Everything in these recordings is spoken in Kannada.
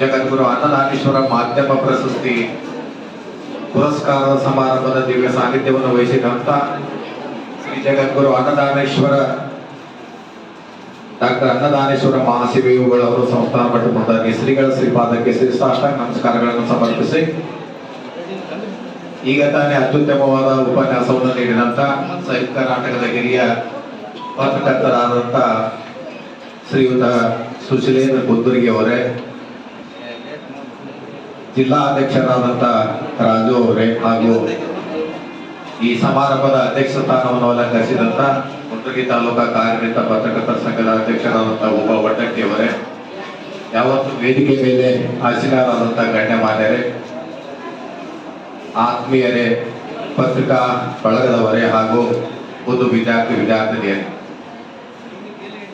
ಜಗದ್ಗುರು ಅನ್ನನಾಗೇಶ್ವರ ಮಾಧ್ಯಮ ಪ್ರಶಸ್ತಿ ಪುರಸ್ಕಾರ ಸಮಾರಂಭದ ದಿವ್ಯ ಸಾನ್ನಿಧ್ಯವನ್ನು ವಹಿಸಿದಂತ ಶ್ರೀ ಜಗದ್ಗುರು ಅನ್ನದಾನೇಶ್ವರ ಡಾಕ್ಟರ್ ಅನ್ನದಾನೇಶ್ವರ ಮಹಾಶಿವಯುಗಳವರು ಸಂಸ್ಥಾನ ಪಟ್ಟುಕೊಂಡಾಗಿ ಶ್ರೀಗಳ ಶ್ರೀಪಾದಕ್ಕೆ ಶ್ರೀ ಸಾಷ್ಟಾಂಗ ನಮಸ್ಕಾರಗಳನ್ನು ಸಮರ್ಪಿಸಿ. ಈಗ ತಾನೇ ಅತ್ಯುತ್ತಮವಾದ ಉಪನ್ಯಾಸವನ್ನು ನೀಡಿದಂತ ಸಂಯುಕ್ತ ನಾಟಕದ ಹಿರಿಯ ಪತ್ರಕರ್ತರಾದಂತ ಶ್ರೀಯುತ ಸುಶೀಲೇಂದ್ರ ಕುಂದರ್ಗಿ ಅವರೇ. ಜಿಲ್ಲಾ ಅಧ್ಯಕ್ಷರಾದಂಥ ರಾಜು ಅವರೇ ಹಾಗೂ ಈ ಸಮಾರಂಭದ ಅಧ್ಯಕ್ಷ ಸ್ಥಾನವನ್ನು ಅಲಂಕರಿಸಿದಂತ ಮುಂಡಗಿ ತಾಲೂಕಾ ಕಾರ್ಯನಿರತ ಪತ್ರಕರ್ತರ ಸಂಘದ ಅಧ್ಯಕ್ಷರಾದಂಥ ವಟಕ್ಕಿ ಅವರೇ, ಯಾವತ್ತು ವೇದಿಕೆ ಮೇಲೆ ಆಸೀನರಾದಂತ ಗಣ್ಯಮಾನ್ಯರೇ ಆತ್ಮೀಯರೇ, ಪತ್ರಿಕಾ ಬಳಗದವರೇ ಹಾಗೂ ಒಂದು ವಿದ್ಯಾರ್ಥಿ ವಿದ್ಯಾರ್ಥಿನಿಯರೇ.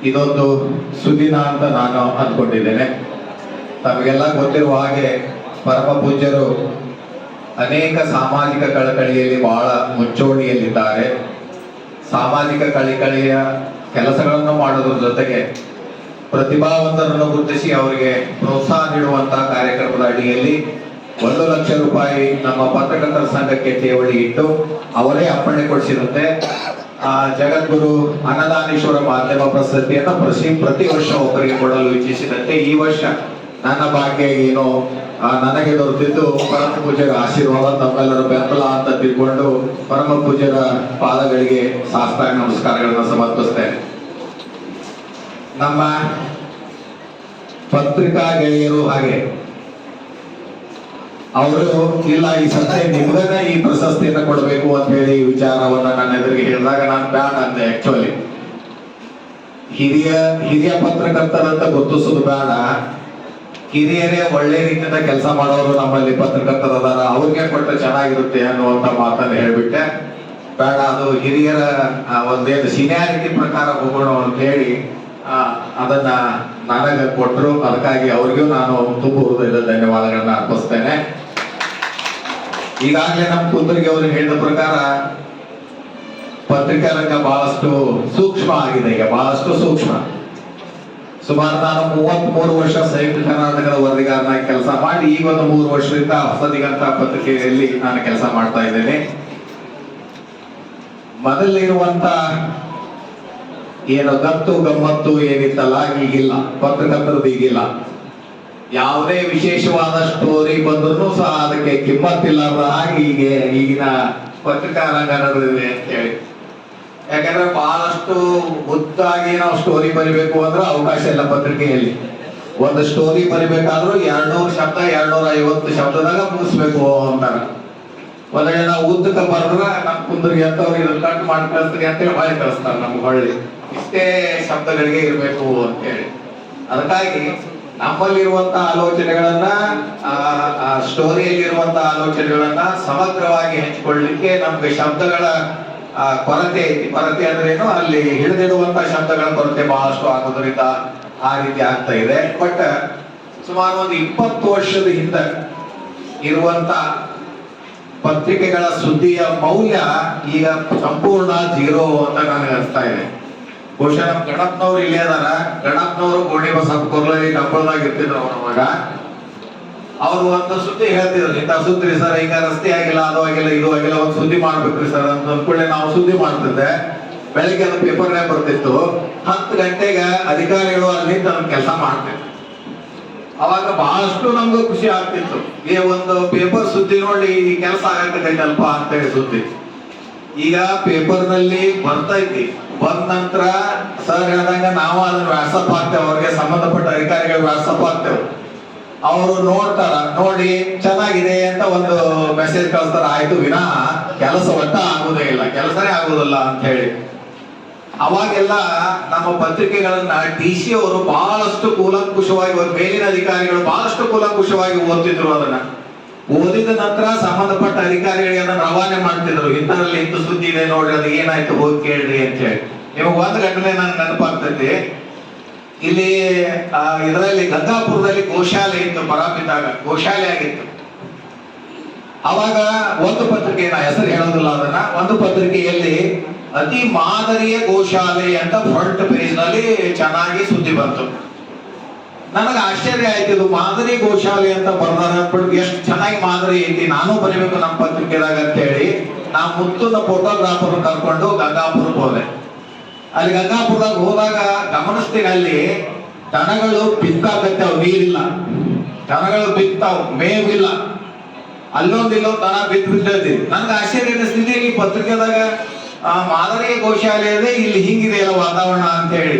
ಇದೊಂದು ಸುದಿನ ಅಂತ ನಾನು ಅಂದ್ಕೊಂಡಿದ್ದೇನೆ. ತಮಗೆಲ್ಲ ಗೊತ್ತಿರುವ ಹಾಗೆ ಪರಮ ಪೂಜ್ಯರು ಅನೇಕ ಸಾಮಾಜಿಕ ಕಳಕಳಿಯಲ್ಲಿ ಬಹಳ ಮುಂಚೂಣಿಯಲ್ಲಿದ್ದಾರೆ ಸಾಮಾಜಿಕ ಕಳಿಕಳಿಯ ಕೆಲಸಗಳನ್ನು ಮಾಡೋದ್ರ ಜೊತೆಗೆ ಪ್ರತಿಭಾವಂತರನ್ನು ಗುರುತಿಸಿ ಅವರಿಗೆ ಪ್ರೋತ್ಸಾಹ ನೀಡುವಂತಹ ಕಾರ್ಯಕ್ರಮದ ಅಡಿಯಲ್ಲಿ ಒಂದು ಲಕ್ಷ ರೂಪಾಯಿ ನಮ್ಮ ಪತ್ರಕರ್ತರ ಸಂಘಕ್ಕೆ ಠೇವಣಿ ಇಟ್ಟು ಅವರೇ ಅಪ್ಪಣೆ ಕೊಡಿಸಿದಂತೆ ಆ ಜಗದ್ಗುರು ಅನ್ನದಾನೇಶ್ವರ ಮಾಧ್ಯಮ ಪ್ರಶಸ್ತಿಯನ್ನು ಪ್ರತಿ ಪ್ರತಿ ವರ್ಷ ಒಬ್ಬರಿಗೆ ಕೊಡಲು ಇಚ್ಛಿಸಿದಂತೆ ಈ ವರ್ಷ ನನ್ನ ಭಾಗ್ಯ ಏನು? ನನಗೆ ದೊರೆತಿದ್ದು ಪರಮ ಪೂಜ್ಯರ ಆಶೀರ್ವಾದ, ತಮ್ಮೆಲ್ಲರ ಬೆಂಬಲ ಅಂತ ತಿಳ್ಕೊಂಡು ಪರಮ ಪೂಜ್ಯರ ಪಾದಗಳಿಗೆ ಶಾಸ್ತ್ರ ನಮಸ್ಕಾರಗಳನ್ನು ಸಮರ್ಪಿಸ್ತೇನೆ. ನಮ್ಮ ಪತ್ರಿಕಾ ಗೆಳೆಯರು ಹಾಗೆ, ಅವರು, ಇಲ್ಲ, ಈ ಸತೆ ನಿಮ್ಗನ ಈ ಪ್ರಶಸ್ತಿಯನ್ನ ಕೊಡಬೇಕು ಅಂತ ಹೇಳಿ ವಿಚಾರವನ್ನ ನನ್ನ ಎದುರಿಗೆ ಹೇಳಿದಾಗ ನಾನು ಬ್ಯಾಡ ಅಂದೆ ಆಕ್ಚುಲಿ ಹಿರಿಯ ಹಿರಿಯ ಪತ್ರಕರ್ತರಂತ ಗುರುತಿಸೋದು ಬೇಡ ಹಿರಿಯರೇ ಒಳ್ಳೆ ರೀತಿಯಿಂದ ಕೆಲಸ ಮಾಡೋರು ನಮ್ಮಲ್ಲಿ ಪತ್ರಕರ್ತರದಾರ ಅವ್ರಿಗೆ ಕೊಟ್ಟರೆ ಚೆನ್ನಾಗಿರುತ್ತೆ ಅನ್ನುವಂತ ಮಾತನ್ನ ಹೇಳ್ಬಿಟ್ಟೆ. ಬೇಡ, ಅದು ಹಿರಿಯರ ಒಂದೇನು ಸೀನಿಯಾರಿಟಿ ಪ್ರಕಾರ ಹೋಗೋಣ ಅಂತ ಹೇಳಿ ಅದನ್ನ ನನಗೆ ಕೊಟ್ಟರು ಅದಕ್ಕಾಗಿ ಅವ್ರಿಗೂ ನಾನು ತುಂಬ ಹೃದಯದ ಧನ್ಯವಾದಗಳನ್ನ ಅರ್ಪಿಸ್ತೇನೆ. ಈಗಾಗಲೇ ನಮ್ಮ ಕುಂದರಿಗೆ ಅವರು ಹೇಳಿದ ಪ್ರಕಾರ ಪತ್ರಿಕಾ ರಂಗ ಬಹಳಷ್ಟು ಸೂಕ್ಷ್ಮ ಆಗಿದೆ, ಈಗ ಬಹಳಷ್ಟು ಸೂಕ್ಷ್ಮ. ಸುಮಾರು ನಾನು ಮೂವತ್ತ್ ಮೂರು ವರ್ಷ ಸಂಯುಕ್ತ ಕರ್ನಾಟಕದ ವರದಿಗಾರನಾಗಿ ಕೆಲಸ ಮಾಡಿ ಈ ಒಂದು ಮೂರು ವರ್ಷದಿಂದ ಹೊಸದಿಗಂತ ಪತ್ರಿಕೆಯಲ್ಲಿ ನಾನು ಕೆಲಸ ಮಾಡ್ತಾ ಇದ್ದೇನೆ. ಮೊದಲಿರುವಂತ ಏನು ಗತ್ತು ಗಮ್ಮತ್ತು ಏನಿತ್ತಲ್ಲ, ಈಗಿಲ್ಲ. ಪತ್ರಕರ್ತರದ್ದು ಈಗಿಲ್ಲ. ಯಾವುದೇ ವಿಶೇಷವಾದ ಸ್ಟೋರಿ ಬಂದ್ರು ಸಹ ಅದಕ್ಕೆ ಕಿಮ್ಮತ್ತಿಲ್ಲ ಹಾಗೆ ಈಗ ಈಗಿನ ಪತ್ರಿಕಾ ರಂಗ ನಡೆದಿದೆ ಅಂತ ಹೇಳಿ ಯಾಕಂದ್ರೆ ಬಹಳಷ್ಟು ಗೊತ್ತಾಗಿ ನಾವು ಸ್ಟೋರಿ ಬರಿಬೇಕು ಅಂದ್ರೆ ಅವಕಾಶ ಇಲ್ಲ ಪತ್ರಿಕೆಯಲ್ಲಿ. ಒಂದು ಸ್ಟೋರಿ ಬರಿಬೇಕಾದ್ರೂ ಎರಡ್ನೂರು ಶಬ್ದ ಎರಡ್ನೂರ ಐವತ್ತು ಶಬ್ದದಾಗ ಮುಗಿಸ್ಬೇಕು ಅಂತಾರ. ಒಂದ್ ನಾವು ಉದ್ದಕ್ಕೆ ಬರೆದ್ರ ನಮ್ ಕುಂದ್ರಿಗೆ ಅಂತವ್ರು ಇದನ್ನ ಕಟ್ ಮಾಡಿ ಕಳಿಸ್ತೀರಿ ಅಂತೇಳಿ ಬಾಯಿ ಕಳಿಸ್ತಾರೆ ನಮ್ಗೆ ಹೊಳ್ಳಿ. ಇಷ್ಟೇ ಶಬ್ದಗಳಿಗೆ ಇರಬೇಕು ಅಂತ ಹೇಳಿ ಅದಕ್ಕಾಗಿ ನಮ್ಮಲ್ಲಿರುವಂತಹ ಆಲೋಚನೆಗಳನ್ನ ಸ್ಟೋರಿಯಲ್ಲಿರುವಂತಹ ಆಲೋಚನೆಗಳನ್ನ ಸಮಗ್ರವಾಗಿ ಹಂಚಿಕೊಳ್ಳಲಿಕ್ಕೆ ನಮ್ಗೆ ಶಬ್ದಗಳ ಕೊರತೆ ಐತಿ ಕೊರತೆ ಅಂದ್ರೆ ಏನು ಅಲ್ಲಿ ಹಿಡಿದಿಡುವಂತ ಶಬ್ದಗಳ ಕೊರತೆ ಬಹಳಷ್ಟು ಆಗೋದ್ರಿಂದ ಆ ರೀತಿ ಆಗ್ತಾ ಇದೆ. ಬಟ್ ಸುಮಾರು ಒಂದು ಇಪ್ಪತ್ತು ವರ್ಷದ ಹಿಂದೆ ಇರುವಂತ ಪತ್ರಿಕೆಗಳ ಸುದ್ದಿಯ ಮೌಲ್ಯ ಈಗ ಸಂಪೂರ್ಣ ಜೀರೋ ಅಂತ ನನಗೆ ಅನಿಸ್ತಾ ಇದೆ. ಬಹುಶಃ ನಮ್ಮ ಗಣಪ್ನವ್ರು ಇಲ್ಲೇ ಅದಾರ ಗಣಪ್ನವರು ಗೋಣಿ ಬಸಪ್ಪ ಕೊರ್ಲಲ್ಲಿ ಇರ್ತಿದ್ರು ಅವ್ರ ಮಗ. ಅವ್ರು ಅಂತ ಸುದ್ದಿ ಹೇಳ್ತಿದ್ರು. ಇಂಥ ಸುದ್ದಿ ಸರ್, ಈಗ ರಸ್ತೆ ಆಗಿಲ್ಲ, ಅದು ಆಗಿಲ್ಲ, ಇದು ಆಗಿಲ್ಲ, ಒಂದು ಸುದ್ದಿ ಮಾಡ್ಬೇಕ್ರಿ ಸರ್ ಅಂತ ಅಂದ್ಕೊಳ್ಳೆ ನಾವು ಸುದ್ದಿ ಮಾಡ್ತಿದ್ದೆ. ಬೆಳಿಗ್ಗೆ ಅದು ಪೇಪರ್ನೇ ಬರ್ತಿತ್ತು. ಹತ್ತು ಗಂಟೆಗೆ ಅಧಿಕಾರಿಗಳು ಅಲ್ಲಿ ತನ್ನ ಕೆಲಸ ಮಾಡ್ತಿದ್ರು. ಅವಾಗ ಬಹಳಷ್ಟು ನಮ್ಗೆ ಖುಷಿ ಆಗ್ತಿತ್ತು. ಈ ಒಂದು ಪೇಪರ್ ಸುದ್ದಿ ನೋಡಿ ಈ ಕೆಲಸ ಆಗತ್ತೈತಲ್ಪ ಅಂತ ಹೇಳಿ ಸುದ್ದಿ. ಈಗ ಪೇಪರ್ನಲ್ಲಿ ಬರ್ತೈತಿ ಬಂದ ನಂತರ ಸರ್ ಹೇಳ್ದಂಗ ನಾವು ಅದನ್ನ ವ್ಯಾಟ್ಸಪ್ ಹಾಕ್ತೇವೆ ಅವ್ರಿಗೆ ಸಂಬಂಧಪಟ್ಟ ಅಧಿಕಾರಿಗಳು ವ್ಯಾಟ್ಸಪ್ ಹಾಕ್ತೇವೆ ಅವರು ನೋಡ್ತಾರ, ನೋಡಿ ಚೆನ್ನಾಗಿದೆ ಅಂತ ಒಂದು ಮೆಸೇಜ್ ಕಳಿಸ್ತಾರ, ಆಯ್ತು ವಿನ, ಕೆಲಸ ಒಟ್ಟ ಆಗುದೇ ಇಲ್ಲ, ಕೆಲಸನೇ ಆಗುದಿಲ್ಲ ಅಂತ ಹೇಳಿ. ಅವಾಗೆಲ್ಲ ನಮ್ಮ ಪತ್ರಿಕೆಗಳನ್ನ ಡಿ ಸಿ ಅವರು ಬಹಳಷ್ಟು ಕೂಲಂಕುಷವಾಗಿ ಮೇಲಿನ ಅಧಿಕಾರಿಗಳು ಬಹಳಷ್ಟು ಕೂಲಂಕುಷವಾಗಿ ಓದ್ತಿದ್ರು ಅದನ್ನ. ಓದಿದ ನಂತರ ಸಂಬಂಧಪಟ್ಟ ಅಧಿಕಾರಿಗಳಿಗೆ ರವಾನೆ ಮಾಡ್ತಿದ್ರು. ಇಂಥದ್ರಲ್ಲಿ ಇಂಥ ಸುದ್ದಿ ಇದೆ, ನೋಡ್ರಿ, ಅದು ಏನಾಯ್ತು ಹೋಗಿ ಕೇಳ್ರಿ ಅಂತ ಹೇಳಿ. ನಿಮಗೆ ಒಂದು ಘಟನೆ ನನ್ ನೆನಪಾಗ್ತೈತಿ. ಇಲ್ಲಿ ಇದರಲ್ಲಿ ಗಂಗಾಪುರದಲ್ಲಿ ಗೋಶಾಲೆ ಇತ್ತು ಪರಾಪಿತಾಗ ಗೋಶಾಲೆ ಆಗಿತ್ತು. ಅವಾಗ ಒಂದು ಪತ್ರಿಕೆ, ನಾ ಹೆಸರು ಹೇಳೋದಿಲ್ಲ ಅದನ್ನ, ಒಂದು ಪತ್ರಿಕೆಯಲ್ಲಿ ಅತಿ ಮಾದರಿಯ ಗೋಶಾಲೆ ಅಂತ ಫ್ರಂಟ್ ಪೇಜ್ನಲ್ಲಿ ಚೆನ್ನಾಗಿ ಸುದ್ದಿ ಬಂತು. ನನಗೆ ಆಶ್ಚರ್ಯ ಆಯ್ತು, ಇದು ಮಾದರಿ ಗೋಶಾಲೆ ಅಂತ ಬರ್ದಾರ ಅಂದ್ಬಿಟ್ಟು ಎಷ್ಟು ಚೆನ್ನಾಗಿ ಮಾದರಿ ಐತಿ, ನಾನು ಬರೀಬೇಕು ನಮ್ಮ ಪತ್ರಿಕೆದಾಗ ಅಂತ ಹೇಳಿ ನಾ ಮುತ್ತುನ ಫೋಟೋಗ್ರಾಫರ್ ಕರ್ಕೊಂಡು ಗಂಗಾಪುರಕ್ಕೆ ಹೋದೆ. ಅಲ್ಲಿ ಗಂಗಾಪುರದಾಗ ಹೋದಾಗ ಗಮನಿಸ್ತೀನಿ ಅಲ್ಲಿ ದನಗಳು ಬಿತ್ತಾಕತ್ತಾವ ನೀರಿಲ್ಲ. ದನಗಳು ಬಿತ್ತಾವ್, ಮೇವಿಲ್ಲ. ಅಲ್ಲೊಂದು ಇಲ್ಲೊಂದು ದನ ಬಿದ್ದು ಬಿದ್ದೈತಿ ನನ್ಗೆ ಆಶ್ಚರ್ಯ ಅನಿಸ್ತಿದೆ ಈ ಪತ್ರಿಕೆದಾಗ ಮಾದರಿ ಗೋಶಾಲೆ ಇದೆ ಇಲ್ಲಿ ಹಿಂಗಿದೆ ಅಲ್ಲ ವಾತಾವರಣ ಅಂತ ಹೇಳಿ.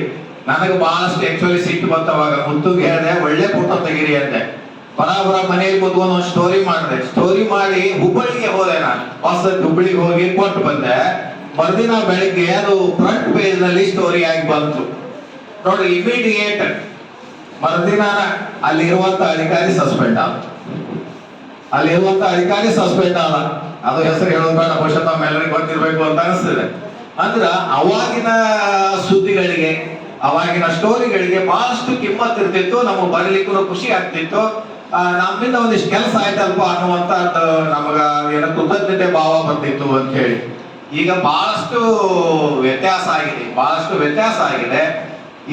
ನನಗೆ ಬಹಳಷ್ಟು ಆಕ್ಚುಲಿ ಸಿಟ್ಟು ಬಂತವಾಗ ಮುತ್ತುಗೆ ಹೇಳಿದೆ, ಒಳ್ಳೆ ಫೋಟೋ ತೆಗೀರಿ ಅಂತೆ ಬರಾಬರ ಮನೆಯಲ್ಲಿ ಕೂತ್ಕೊಂಡು ಒಂದು ಸ್ಟೋರಿ ಮಾಡಿದೆ. ಸ್ಟೋರಿ ಮಾಡಿ ಹುಬ್ಬಳ್ಳಿಗೆ ಹೋದೆ ನಾನು. ಹೊಸ ಹುಬ್ಬಳ್ಳಿಗೆ ಹೋಗಿ ಕೊಟ್ಟು ಬಂದೆ. ಮರುದಿನ ಬೆಳಿಗ್ಗೆ ಅದು ಫ್ರಂಟ್ ಪೇಜ್ನಲ್ಲಿ ಸ್ಟೋರಿ ಆಗಿ ಬಂತು. ನೋಡಿ ಇಮಿಡಿಯೇಟ್ ಮರುದಿನ ಅಲ್ಲಿರುವಂತ ಅಧಿಕಾರಿ ಸಸ್ಪೆಂಡ್ ಆದ. ಅಲ್ಲಿರುವಂತ ಅಧಿಕಾರಿ ಸಸ್ಪೆಂಡ್ ಆದ. ಅದು ಹೆಸರು ಹೇಳೋದು ಬೇಡ, ಬಹುಶಃ ತಮ್ಮೆಲ್ಲರಿಗೂ ಗೊತ್ತಿರ್ಬೇಕು ಅಂತ ಅನಿಸ್ತದೆ. ಅಂದ್ರ ಅವಾಗಿನ ಸುದ್ದಿಗಳಿಗೆ, ಅವಾಗಿನ ಸ್ಟೋರಿಗಳಿಗೆ ಬಹಳಷ್ಟು ಕಿಮ್ಮತ್ ಇರ್ತಿತ್ತು, ನಮಗೆ ಬರಲಿಕ್ಕೂ ಖುಷಿ ಆಗ್ತಿತ್ತು. ನಮ್ಮಿಂದ ಒಂದಿಷ್ಟು ಕೆಲಸ ಆಯ್ತಲ್ಪ ಅನ್ನುವಂತ ನಮಗ ಏನ ಕೃತಜ್ಞತೆ ಭಾವ ಬರ್ತಿತ್ತು ಅಂತ ಹೇಳಿ. ಈಗ ಬಹಳಷ್ಟು ವ್ಯತ್ಯಾಸ ಆಗಿದೆ, ಬಹಳಷ್ಟು ವ್ಯತ್ಯಾಸ ಆಗಿದೆ.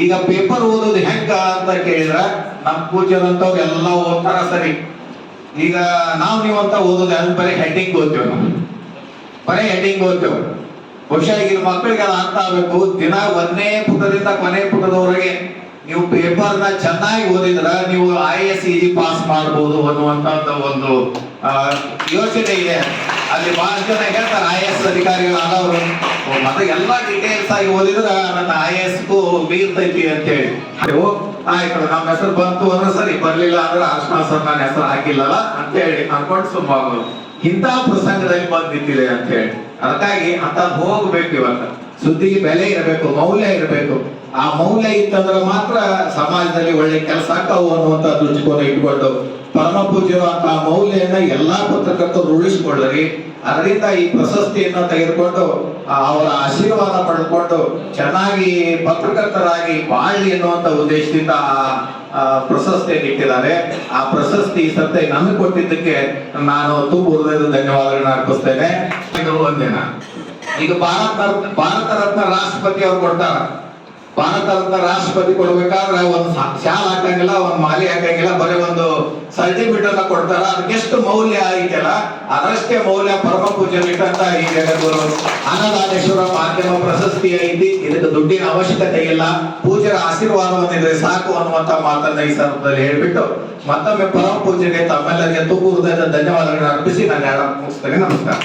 ಈಗ ಪೇಪರ್ ಓದೋದು ಹೆಂಗ ಅಂತ ಕೇಳಿದ್ರೆ ನಮ್ಮ ಪೂಜ್ಯರಂತವ್ರು ಎಲ್ಲ ಓದ್ತಾರ ಸರಿ. ಈಗ ನಾವು ನೀವಂತ ಓದೋದು ಅಲ್ಲಿ ಬರೀ ಹೆಡ್ಡಿಂಗ್ ಓದ್ತೇವೆ ನಾವು. ಬರೀ ಹೆಡ್ಡಿಂಗ್ ಓದ್ತೇವೆ. ಬಹುಶಃ ಈಗಿನ ಮಕ್ಕಳಿಗೆ ಅದು ಅರ್ಥ ಆಗ್ಬೇಕು. ದಿನ ಒಂದನೇ ಪುಟದಿಂದ ಕೊನೆ ಪುಟದವರೆಗೆ ನೀವು ಪೇಪರ್ನ ಚೆನ್ನಾಗಿ ಓದಿದ್ರ ನೀವು ಐ ಎಸ್ ಇ ಪಾಸ್ ಮಾಡ್ಬೋದು ಅನ್ನುವಂತ ಒಂದು ಯೋಚನೆ ಇದೆ. ಅಲ್ಲಿ ಬಹಳ ಜನ ಹೇಳ್ತಾರೆ ಐ ಎಸ್ ಅಧಿಕಾರಿಗಳಾದವರು. ಮತ್ತೆ ಎಲ್ಲಾ ಡೀಟೇಲ್ಸ್ ಆಗಿ ಓದಿದ್ರೆ ನನ್ನ ಐ ಬೀರ್ತೈತಿ ಅಂತ ಹೇಳಿ ನೀವು ಆಯ್ತು ನಮ್ಮ ಹೆಸರು ಬಂತು ಅಂದ್ರೆ ಸರಿ, ಬರ್ಲಿಲ್ಲ ಅಂದ್ರೆ ಅರ್ಶನ ಸರ್ ನನ್ನ ಹೆಸರು ಹಾಕಿಲ್ಲಲ್ಲ ಅಂತ ಹೇಳಿ ಅನ್ಕೊಂಡು ಸುಮ್ಮಾಗೋದು. ಇಂಥ ಪ್ರಸಂಗದಲ್ಲಿ ಬಂದ್ ಅಂತ ಹೇಳಿ ಅದಕ್ಕಾಗಿ ಅಂತ ಹೋಗ್ಬೇಕು ಇವತ್ತು. ಸುದ್ದಿಗೆ ಬೆಲೆ ಇರಬೇಕು, ಮೌಲ್ಯ ಇರಬೇಕು. ಆ ಮೌಲ್ಯ ಇತ್ತಂದ್ರೆ ಮಾತ್ರ ಸಮಾಜದಲ್ಲಿ ಒಳ್ಳೆ ಕೆಲಸ ಆಗ್ತಾವು ಅನ್ನುವಂತ ದೃಷ್ಟಿಕೋನ ಇಟ್ಕೊಂಡು ಪರಮ ಪೂಜ್ಯವಾದ ಆ ಮೌಲ್ಯನ ಎಲ್ಲಾ ಪತ್ರಕರ್ತರು ಉಳಿಸಿಕೊಳ್ಳರಿ ಅದರಿಂದ ಈ ಪ್ರಶಸ್ತಿಯನ್ನ ತೆಗೆದುಕೊಂಡು ಅವರ ಆಶೀರ್ವಾದ ಪಡೆದುಕೊಂಡು ಚೆನ್ನಾಗಿ ಪತ್ರಕರ್ತರಾಗಿ ಬಾಳ್ಲಿ ಎನ್ನುವಂತ ಉದ್ದೇಶದಿಂದ ಆ- ಪ್ರಶಸ್ತಿಯನ್ನು ಇಟ್ಟಿದ್ದಾರೆ. ಆ ಪ್ರಶಸ್ತಿ ಸತ್ಯ ನನಗೆ ಕೊಟ್ಟಿದ್ದಕ್ಕೆ ನಾನು ತುಂಬ ಹೃದಯದ ಧನ್ಯವಾದಗಳನ್ನ ಅರ್ಪಿಸ್ತೇನೆ. ಇದು ಒಂದಿನ? ಇದು ಭಾರತ ಭಾರತ ರತ್ನ ರಾಷ್ಟ್ರಪತಿ ಅವರು ಕೊಡ್ತಾರ. ಭಾರತ ರತ್ನ ರಾಷ್ಟ್ರಪತಿ ಕೊಡ್ಬೇಕಾದ್ರೆ ಒಂದು ಶಾಲ್ ಹಾಕಂಗಿಲ್ಲ, ಒಂದ್ ಮಾಲಿ ಹಾಕಂಗಿಲ್ಲ, ಬರೀ ಒಂದು ಸರ್ಟಿಫಿಕೇಟ್ ಅನ್ನ ಕೊಡ್ತಾರ. ಅದಕ್ಕೆಷ್ಟು ಮೌಲ್ಯ ಐತಲ್ಲ, ಅದರಷ್ಟೇ ಮೌಲ್ಯ ಪರಮ ಪೂಜೆಲಿಟ್ಟಂತ ಈ ಜಗದ್ಗುರು ಅನ್ನದಾನೇಶ್ವರ ಮಾಧ್ಯಮ ಪ್ರಶಸ್ತಿ ಐತಿ. ಇದಕ್ಕೆ ದುಡ್ಡಿನ ಅವಶ್ಯಕತೆ ಇಲ್ಲ. ಪೂಜೆಯ ಆಶೀರ್ವಾದವನ್ನು ಇದ್ರೆ ಸಾಕು ಅನ್ನುವಂತ ಮಾತನ್ನ ಈ ಸಂದರ್ಭದಲ್ಲಿ ಹೇಳ್ಬಿಟ್ಟು ಮತ್ತೊಮ್ಮೆ ಪರಮ ಪೂಜೆಗೆ ತಮ್ಮೆಲ್ಲರಿಗೆ ತುಂಬ ಹೃದಯದ ಧನ್ಯವಾದಗಳನ್ನು ಅರ್ಪಿಸಿ. ನಾನು ಮುಗಿಸ್ತೇನೆ. ನಮಸ್ಕಾರ.